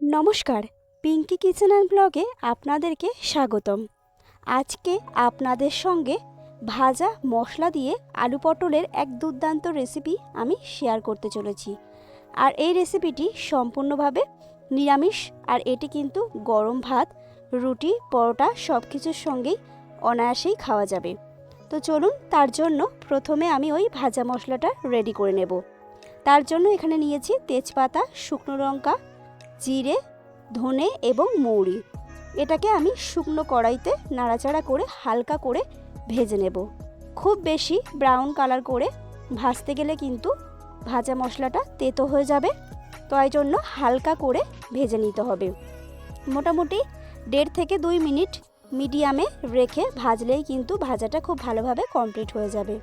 নমস্কার, Pinki kitchen and ব্লগে আপনাদেরকে স্বাগতম। আজকে আপনাদের সঙ্গে ভাজা মশলা দিয়ে আলু পটলের এক দুর্দান্ত রেসিপি আমি শেয়ার করতে চলেছি। আর এই রেসিপিটি সম্পূর্ণভাবে নিরামিষ, আর এটি কিন্তু গরম ভাত, রুটি, পরোটা সব কিছুর সঙ্গেই অনায়াসেই খাওয়া যাবে। তো চলুন, তার জন্য প্রথমে আমি ওই ভাজা মশলাটা রেডি করে নেব। তার জন্য এখানে নিয়েছি তেজপাতা, শুকনো লঙ্কা জিরে, ধনে এবং মৌরি। এটাকে আমি শুকনো কড়াইতে নাড়াচাড়া করে হালকা করে ভেজে নেব। খুব বেশি ব্রাউন কালার করে ভাজতে গেলে কিন্তু ভাজা মশলাটা তেতো হয়ে যাবে। তাই জন্য হালকা করে ভেজে নিতে হবে। মোটামুটি দেড় থেকে দুই মিনিট মিডিয়ামে রেখে ভাজলেই কিন্তু ভাজাটা খুব ভালোভাবে কমপ্লিট হয়ে যাবে।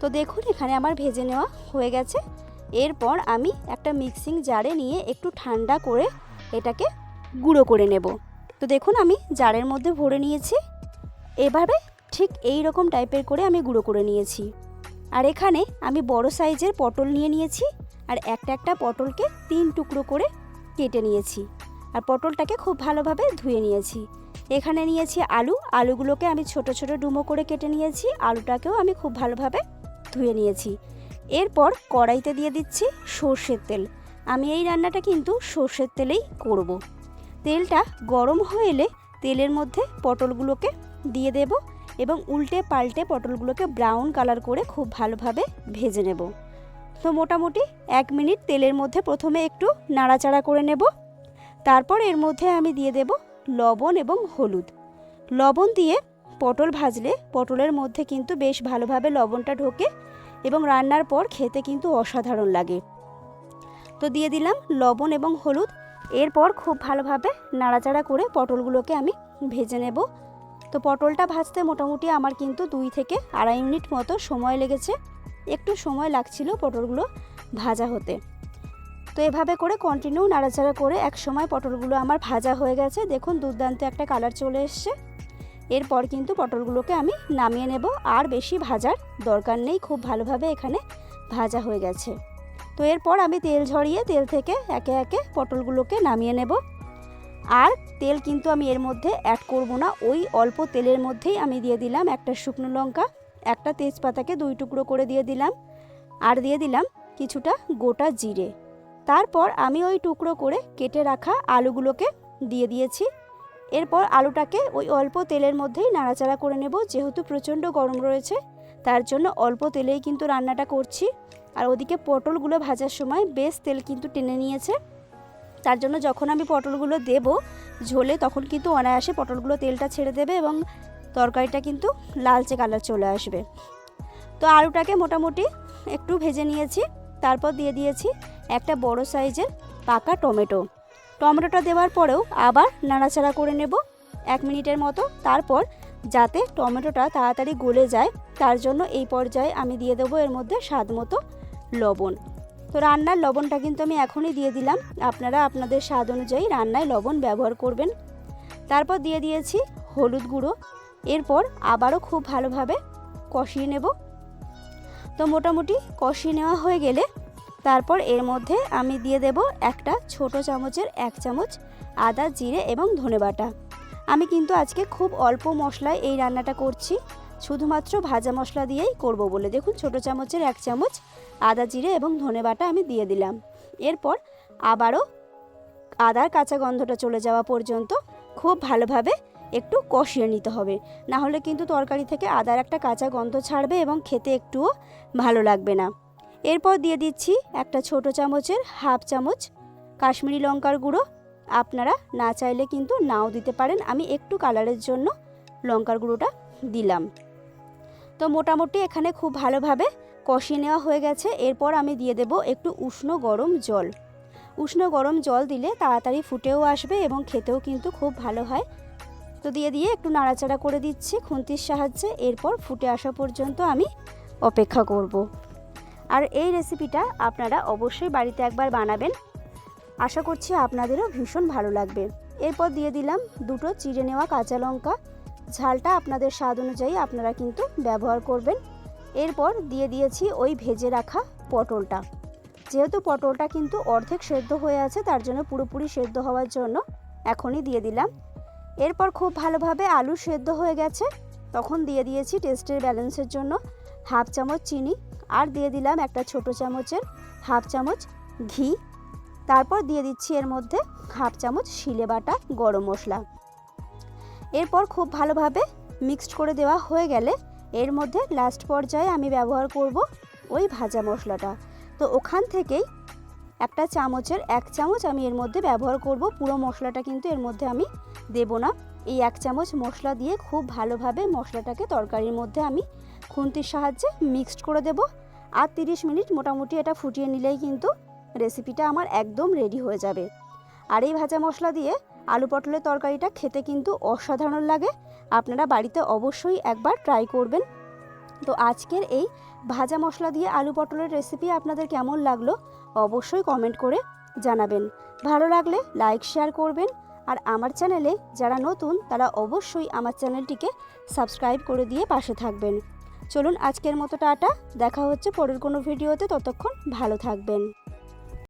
তো দেখুন, এখানে আমার ভেজে নেওয়া হয়ে গেছে। এরপর আমি একটা মিক্সিং জারে নিয়ে একটু ঠান্ডা করে এটাকে গুঁড়ো করে নেব। তো দেখুন আমি জারের মধ্যে ভরে নিয়েছি। এভাবে ঠিক এই রকম টাইপের করে আমি গুঁড়ো করে নিয়েছি। আর এখানে আমি বড় সাইজের পটল নিয়ে নিয়েছি আর একটা একটা পটলকে তিন টুকরো করে কেটে নিয়েছি। আর পটলটাকে খুব ভালোভাবে ধুয়ে নিয়েছি। এখানে নিয়েছি আলু। আলুগুলোকে আমি ছোট ছোট ডুমো করে কেটে নিয়েছি। আলুটাকেও আমি খুব ভালোভাবে ধুয়ে নিয়েছি। এরপর কড়াইতে দিয়ে দিচ্ছি সর্ষের তেল। আমি এই রান্নাটা কিন্তু সর্ষের তেলেই করব। তেলটা গরম হয়ে এলে তেলের মধ্যে পটলগুলোকে দিয়ে দেব এবং উল্টে পাল্টে পটলগুলোকে ব্রাউন কালার করে খুব ভালোভাবে ভেজে নেব। তো মোটামুটি এক মিনিট তেলের মধ্যে প্রথমে একটু নাড়াচাড়া করে নেব। তারপর এর মধ্যে আমি দিয়ে দেব লবণ এবং হলুদ। লবণ দিয়ে পটল ভাজলে পটলের মধ্যে কিন্তু বেশ ভালোভাবে লবণটা ঢোকে এবং রান্নার পর খেতে কিন্তু অসাধারণ লাগে। তো দিয়ে দিলাম লবণ এবং হলুদ। এরপর খুব ভালোভাবে নাড়াচাড়া করে পটলগুলোকে আমি ভেজে নেব। তো পটলটা ভাজতে মোটামুটি আমার কিন্তু দুই থেকে আড়াই মিনিট মতো সময় লেগেছে। একটু সময় লাগছিল পটলগুলো ভাজা হতে। তো এভাবে করে কন্টিনিউ নাড়াচাড়া করে এক সময় পটলগুলো আমার ভাজা হয়ে গেছে। দেখুন দুর্দান্ত একটা কালার চলে এসছে। এরপর কিন্তু পটলগুলোকে আমি নামিয়ে নেব। আর বেশি ভাজার দরকার নেই, খুব ভালোভাবে এখানে ভাজা হয়ে গেছে। তো এরপর আমি তেল ঝরিয়ে তেল থেকে একে একে পটলগুলোকে নামিয়ে নেব। আর তেল কিন্তু আমি এর মধ্যে অ্যাড করব না, ওই অল্প তেলের মধ্যেই আমি দিয়ে দিলাম একটা শুকনো লঙ্কা, একটা তেজপাতাকে দুই টুকরো করে দিয়ে দিলাম। আর দিয়ে দিলাম কিছুটা গোটা জিরে। তারপর আমি ওই টুকরো করে কেটে রাখা আলুগুলোকে দিয়ে দিয়েছি। এরপর আলুটাকে ওই অল্প তেলের মধ্যেই নাড়াচাড়া করে নেব, যেহেতু প্রচণ্ড গরম রয়েছে। তার জন্য অল্প তেলেই কিন্তু রান্নাটা করছি। আর ওদিকে পটলগুলো ভাজার সময় বেশ তেল কিন্তু টেনে নিয়েছে। তার জন্য যখন আমি পটলগুলো দেব ঝোলে, তখন কিন্তু অনায়াসে পটলগুলো তেলটা ছেড়ে দেবে এবং তরকারিটা কিন্তু লালচে কালার চলে আসবে। তো আলুটাকে মোটামুটি একটু ভেজে নিয়েছি। তারপর দিয়ে দিয়েছি একটা বড় সাইজের পাকা টমেটো। টমেটোটা দেওয়ার পরেও আবার নাড়াচাড়া করে নেব এক মিনিটের মতো। তারপর যাতে টমেটোটা তাড়াতাড়ি গলে যায়, তার জন্য এই পর্যায়ে আমি দিয়ে দেবো এর মধ্যে স্বাদ মতো লবণ। তো রান্নার লবণটা কিন্তু আমি এখনই দিয়ে দিলাম। আপনারা আপনাদের স্বাদ অনুযায়ী রান্নায় লবণ ব্যবহার করবেন। তারপর দিয়ে দিয়েছি হলুদ গুঁড়ো। এরপর আবারও খুব ভালোভাবে কষিয়ে নেব। তো মোটামুটি কষিয়ে নেওয়া হয়ে গেলে তারপর এর মধ্যে আমি দিয়ে দেব একটা ছোট চামচের এক চামচ আদা, জিরে এবং ধনে বাটা। আমি কিন্তু আজকে খুব অল্প মশলায় এই রান্নাটা করছি। শুধুমাত্র ভাজা মশলা দিয়েই করব বলে। দেখুন, ছোট চামচের এক চামচ আদা, জিরে এবং ধনে বাটা আমি দিয়ে দিলাম। এরপর আবারও আদার কাঁচা গন্ধটা চলে যাওয়া পর্যন্ত খুব ভালোভাবে একটু কষিয়ে নিতে হবে। না হলে কিন্তু তরকারি থেকে আদার একটা কাঁচা গন্ধ ছাড়বে এবং খেতে একটুও ভালো লাগবে না। এরপর দিয়ে দিচ্ছি একটা ছোট চামচের হাফ চামচ কাশ্মীরি লঙ্কার গুঁড়ো। আপনারা না চাইলে কিন্তু নাও দিতে পারেন। আমি একটু কালারের জন্য লঙ্কার গুঁড়োটা দিলাম। তো মোটামুটি এখানে খুব ভালোভাবে কষিয়ে নেওয়া হয়ে গেছে। এরপর আমি দিয়ে দেব একটু উষ্ণ গরম জল। উষ্ণ গরম জল দিলে তাড়াতাড়ি ফুটেও আসবে এবং খেতেও কিন্তু খুব ভালো হয়। তো দিয়ে দিয়ে একটু নাড়াচাড়া করে দিচ্ছি খুন্তির সাহায্যে। এরপর ফুটে আসা পর্যন্ত আমি অপেক্ষা করব। আর এই রেসিপিটা আপনারা অবশ্যই বাড়িতে একবার বানাবেন। আশা করছি আপনাদেরও ভীষণ ভালো লাগবে। এরপর দিয়ে দিলাম দুটো চিড়ে নেওয়া কাঁচা লঙ্কা। ঝালটা আপনাদের স্বাদ অনুযায়ী আপনারা কিন্তু ব্যবহার করবেন। এরপর দিয়ে দিয়েছি ওই ভেজে রাখা পটলটা। যেহেতু পটলটা কিন্তু অর্ধেক সেদ্ধ হয়ে আছে, তার জন্য পুরোপুরি সেদ্ধ হওয়ার জন্য এখনই দিয়ে দিলাম। এরপর খুব ভালোভাবে আলু সেদ্ধ হয়ে গেছে। তখন দিয়ে দিয়েছি টেস্টের ব্যালেন্সের জন্য হাফ চামচ চিনি আর দিয়ে দিলাম একটা ছোট চামচের হাফ চামচ ঘি। তারপর দিয়ে দিচ্ছি এর মধ্যে হাফ চামচ শিলে বাটা গরম মশলা। এরপর খুব ভালোভাবে মিক্সড করে দেওয়া হয়ে গেলে এর মধ্যে লাস্ট পর্যায়ে আমি ব্যবহার করব ওই ভাজা মশলাটা। তো ওখান থেকেই একটা চামচের এক চামচ আমি এর মধ্যে ব্যবহার করব, পুরো মশলাটা কিন্তু এর মধ্যে আমি দেব না। এই এক চামচ মশলা দিয়ে খুব ভালোভাবে মশলাটাকে তরকারির মধ্যে আমি খুন্তির সাহায্যে মিক্সড করে দেব। আর তিরিশ মিনিট মোটামুটি এটা ফুটিয়ে নিলেই কিন্তু রেসিপিটা আমার একদম রেডি হয়ে যাবে। আর এই ভাজা মশলা দিয়ে আলু পটলের তরকারিটা খেতে কিন্তু অসাধারণ লাগে। আপনারা বাড়িতে অবশ্যই একবার ট্রাই করবেন। তো আজকের এই ভাজা মশলা দিয়ে আলু পটলের রেসিপি আপনাদের কেমন লাগল অবশ্যই কমেন্ট করে জানাবেন। ভালো লাগলে লাইক শেয়ার করবেন। আর আমার চ্যানেলে যারা নতুন তারা অবশ্যই আমার চ্যানেলটিকে সাবস্ক্রাইব করে দিয়ে পাশে থাকবেন। চলুন আজকের মতো টাটা। দেখা হচ্ছে পরের কোনো ভিডিওতে। ততক্ষণ ভালো থাকবেন।